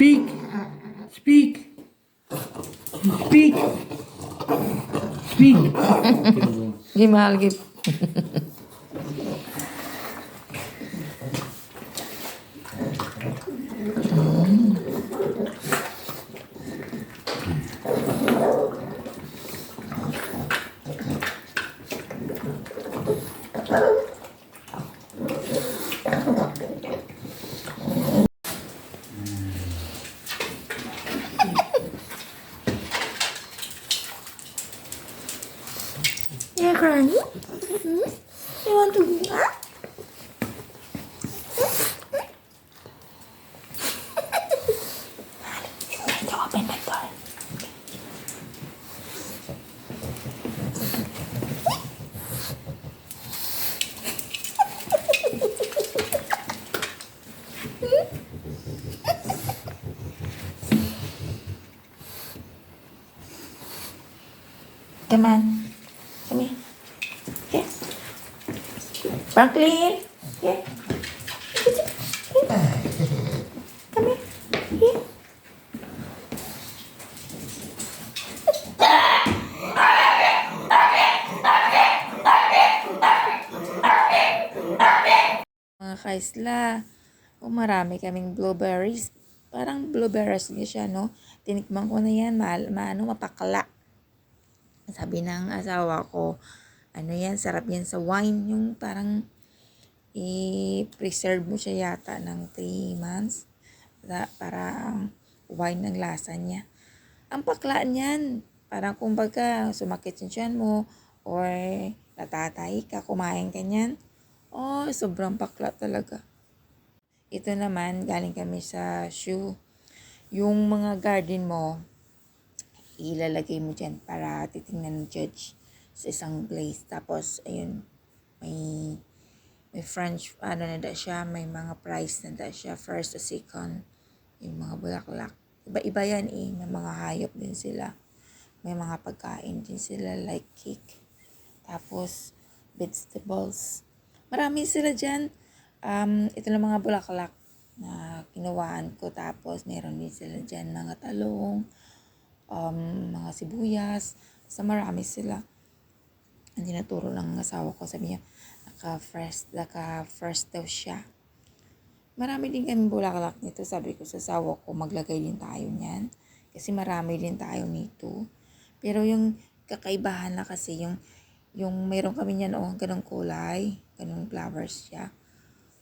Speak. Speak. Speak. Speak. Gib mal, gib. Come on. Come here. Here. Franklin. Kaisla, o marami kaming blueberries. Parang blueberries nga siya, no? Tinikman ko na yan, ma, maano, mapakala. Sabi ng asawa ko, ano yan, sarap yan sa wine. Yung parang i-preserve mo siya yata ng 3 months. Para, wine ng lasa niya. Ang pakla niyan, parang kumbaga sumakit yung mo or natatay ka, kumain ka niyan. Oh, sobrang pakla talaga. Ito naman, galing kami sa shoe. Yung mga garden mo, ilalagay mo dyan para titingnan ng judge sa isang place. Tapos, ayun, may may French, ano na da siya, may mga price na da siya, first to second, yung mga bulaklak. Iba-iba yan eh, may mga hayop din sila. May mga pagkain din sila like cake. Tapos, vegetables. Marami sila dyan. Um, ito lang mga bulaklak na kinuwaan ko. Tapos, meron din sila dyan mga talong, um, mga sibuyas. Sa marami sila. Ang tinuturo ng asawa ko, sabi niya, naka-fresh, naka-fresh daw siya. Marami din kami bulaklak nito. Sabi ko sa asawa ko, maglagay din tayo niyan. Kasi marami din tayo nito. Pero yung kakaibahan na kasi yung yung mayroon kami niyan oh, ganong kulay, ganong flowers siya.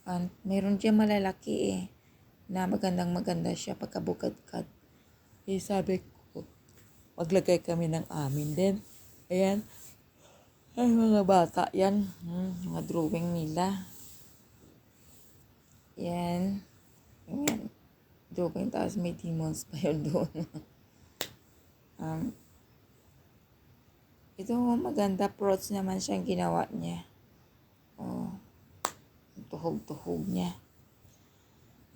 And mayroon diyan malalaki eh na magandang maganda siya pagkabukad-kad. Eh sabi ko, maglagay kami ng amin din. Ayan. Ay, mga bata yan. Hmm, mga drawing nila. Yan. Yan. Drawing tapos may demons pa yun doon. um, ito maganda fruits naman siyang ginawa niya. Oh. Tuhog-tuhog niya.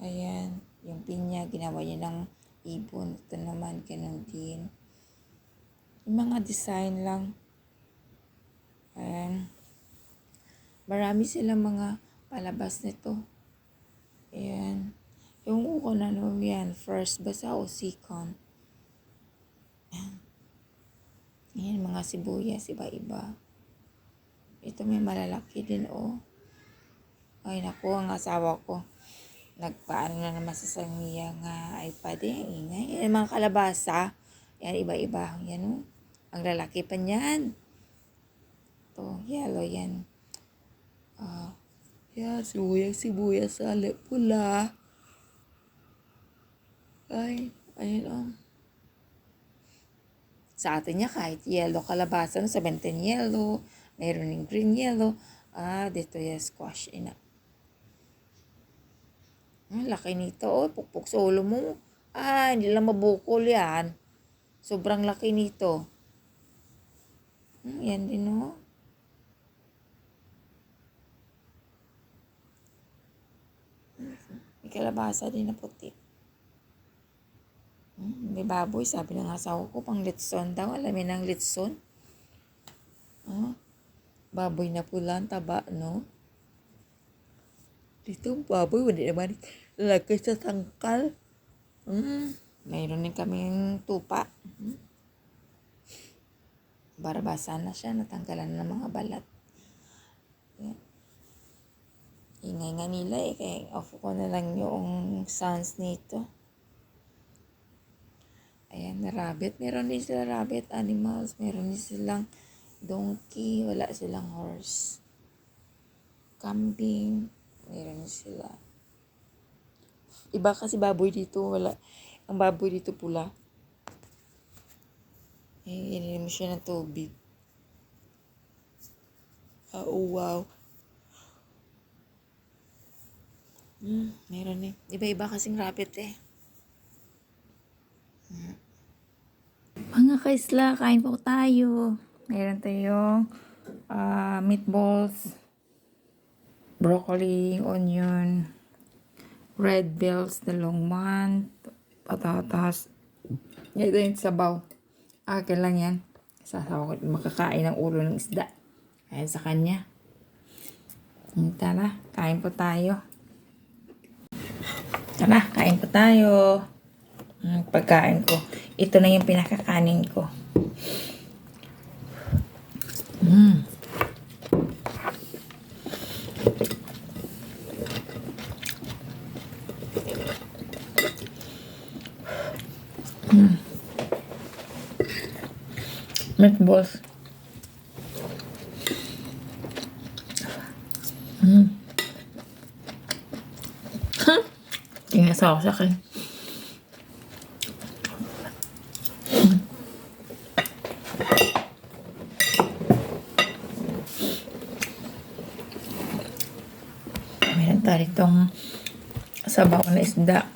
Ayan. Yung pinya, ginawa niya ng ibon. Ito naman, ganun din. Yung mga design lang. Ayan. Marami silang mga palabas nito. Ayan. Yung ko na ano yan, first basa o second. Ayan, mga sibuyas, iba-iba. Ito may malalaki din, oh. Ay, naku, ang asawa ko. Nagpaano na naman sa sangiya nga iPad eh, ingay. Yan, mga kalabasa. Yan, iba-iba. Yan, oh. Ang lalaki pa niyan. Ito, yellow yan. Ah, yan, sibuyas, sibuyas sa pula. Ay, ayun, oh. Sa atin niya kahit yellow kalabasa, no, 17 yellow, mayroon ng green yellow. Ah, dito yung squash ina. Ang laki nito. Oh, pukpuk sa ulo mo. Ah, hindi lang mabukol yan. Sobrang laki nito. Hmm, yan din oh. Kalabasa din na puti. Hmm, may baboy, sabi ng asawa ko, pang litson daw. Alamin ng litson. Ah, baboy na pula ang taba, no? Dito ang baboy, hindi naman lalagay sa tangkal. Mm, mayroon din kaming tupa. Mm. Barabasan na siya, natanggalan na ng mga balat. Ingay nga nila eh, kaya off ko na lang yung sounds nito. Ayan, rabbit. Meron din sila rabbit animals. Meron din silang donkey. Wala silang horse. Kambing. Meron sila. Iba kasi baboy dito. Wala. Ang baboy dito pula. Eh, ininom siya ng tubig. Ah, oh, wow. Hmm, meron eh. Iba-iba kasing rabbit eh. Mga kaisla, kain po tayo. Meron tayong ah, meatballs, broccoli, onion, red bells, dalawang man, patatas. Ito yung sabaw. Akin lang yan. Sasawa ko makakain ng ulo ng isda. Ayan sa kanya. Hmm, Tara, kain po tayo. Tara, kain po tayo. Ang pagkain ko. Ito na yung pinakakanin ko. Mm. Mm. Meatballs. Mm. Tingnan sa ako sa akin. Meron tayo itong sabaw na isda.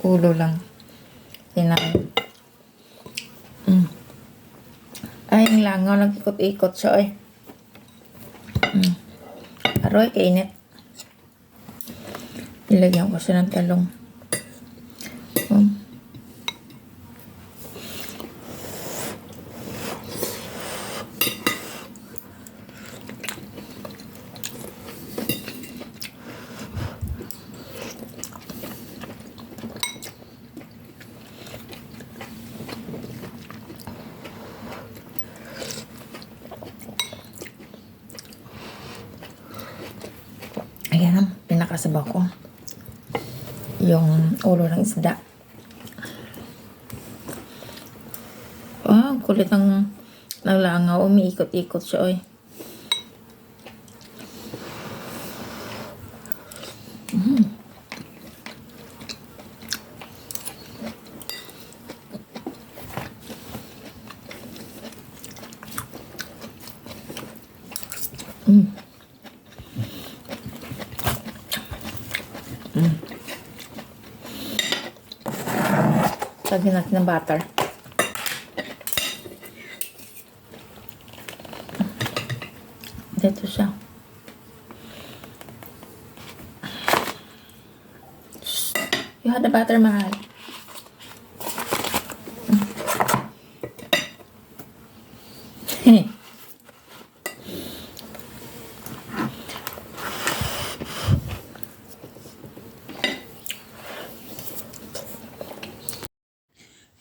Ulo lang. Tinain. Mm. Ay, ang langaw. Nag-ikot-ikot siya, eh. Mm. Aroy, kainit. Nilagyan ko siya ng talong. Um. Ayan pinakasabaw ko. Yung ulo ng isda. Ang kulit ang nalangaw. Umiikot-ikot siya, oy. Lagyan natin ng butter. Dito siya. You had the butter, mahal. Mm.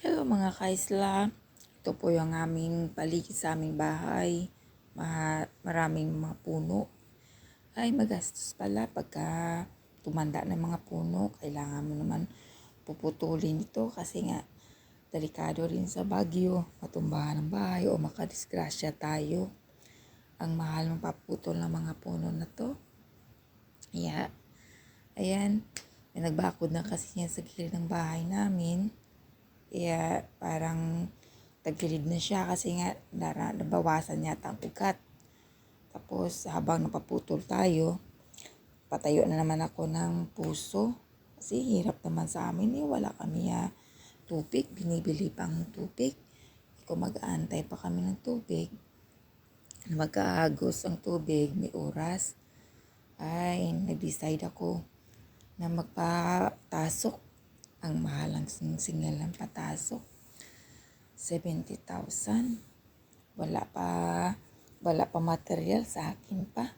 Hello kaisla. Ito po yung aming paligid sa aming bahay. Ma- maraming mga puno. Ay magastos pala pagka tumanda ng mga puno. Kailangan mo naman puputulin ito kasi nga delikado rin sa bagyo. Matumbahan ng bahay o makadisgrasya tayo. Ang mahal ng paputol ng mga puno na to. Kaya, ayan, may nagbakod na kasi yan sa gilid ng bahay namin. Kaya parang tagilid na siya kasi nga dara, nabawasan yata ang ugat. Tapos habang napaputol tayo, patayo na naman ako ng puso. Kasi hirap naman sa amin eh, wala kami ah, tubig, binibili pang tubig. Kung mag-aantay pa kami ng tubig, na magkaagos ang tubig, may oras, ay nag-decide ako na magpatasok ang mahalang singal ng patasok. 70,000. Wala pa, wala pa material sa akin pa.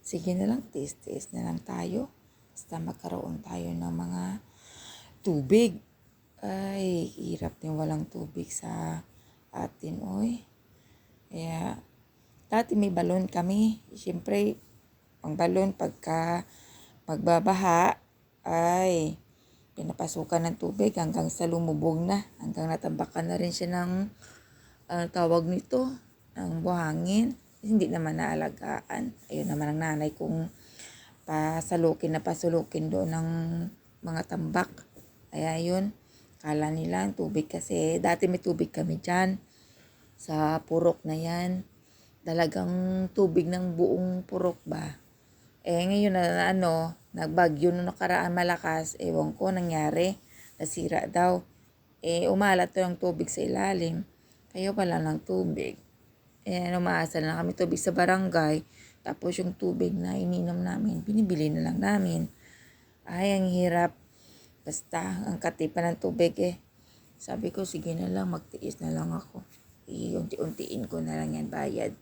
Sige na lang, tiis-tiis na lang tayo. Basta magkaroon tayo ng mga tubig. Ay, hirap din walang tubig sa atin, oy. Kaya, dati may balon kami. Siyempre, ang balon pagka magbabaha, ay, pinapasukan ng tubig hanggang sa lumubog na. Hanggang natambakan na rin siya ng ano tawag nito, ng buhangin. Hindi naman naalagaan. Ayun naman ang nanay kong pasulukin na pasulukin doon ng mga tambak. Kaya yun, kala nila ang tubig kasi dati may tubig kami dyan sa purok na yan. Talagang tubig ng buong purok ba. Eh ngayon na ano, nagbagyo nung nakaraan malakas, ewan ko nangyari, nasira daw. Eh umalat to yung tubig sa ilalim. Kaya wala ng tubig. Eh umaasa na kami tubig sa barangay. Tapos yung tubig na ininom namin, binibili na lang namin. Ay, ang hirap. Basta, ang katipan ng tubig eh. Sabi ko, sige na lang, magtiis na lang ako. Iunti-untiin ko na lang yan bayad.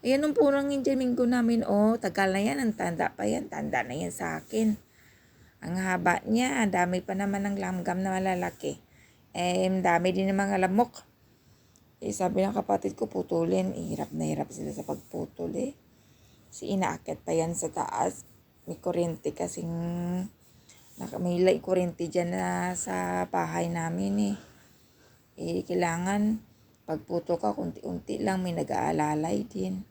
Ayan ang punang yung Domingo namin, oh, tagal na yan, ang tanda pa yan, tanda na yan sa akin. Ang haba niya, dami pa naman ng langgam na malalaki. Eh, dami din ng mga lamok. Eh, sabi ng kapatid ko, putulin. Hirap na hirap sila sa pagputol eh. Si inaakit pa yan sa taas. May kuryente kasing may light kuryente dyan na sa bahay namin eh. Eh, kailangan pagputo ka, unti-unti lang may nag-aalalay din.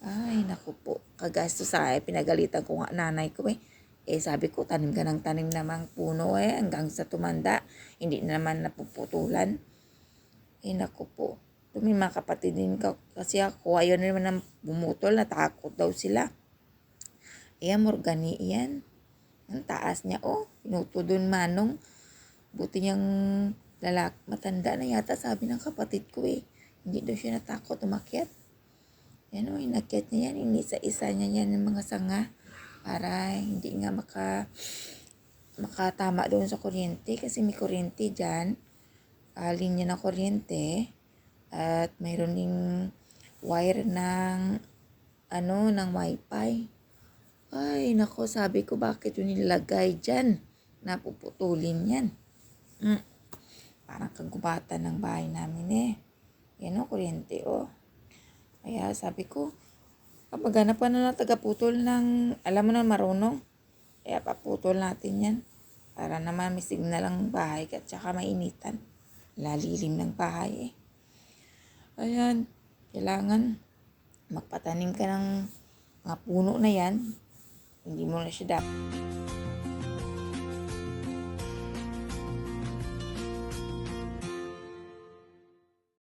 Ay, naku po. Kagasto sa eh, pinagalitan ko nga nanay ko eh. Eh, sabi ko, tanim ka ng tanim namang puno eh, hanggang sa tumanda. Hindi na naman napuputulan. Eh, naku po. May mga kapatid din ka, kasi ako, ayaw na naman bumutol, natakot daw sila. Eh, Morgani yan. Ang taas niya, oh. Pinuto doon manong. Buti niyang lalak, matanda na yata sabi ng kapatid ko eh. Hindi daw siya natakot umakyat. Yan o, inakyat niya yan. Inisa-isa niya yan ng mga sanga para hindi nga maka makatama doon sa kuryente kasi may kuryente dyan. Uh, linya ng kuryente at mayroon ding wire ng ano, ng wifi. Ay, nako, sabi ko bakit yun nilagay dyan? Napuputulin yan. Mm. Parang kagubatan ng bahay namin eh. Yan o, kuryente o. Kaya sabi ko, kapag hanap ka na ng tagaputol ng, alam mo na marunong, kaya paputol natin yan. Para naman may signal ang bahay at saka mainitan. Lalilim ng bahay eh. Ayan, kailangan magpatanim ka ng mga puno na yan. Hindi mo na siya dapat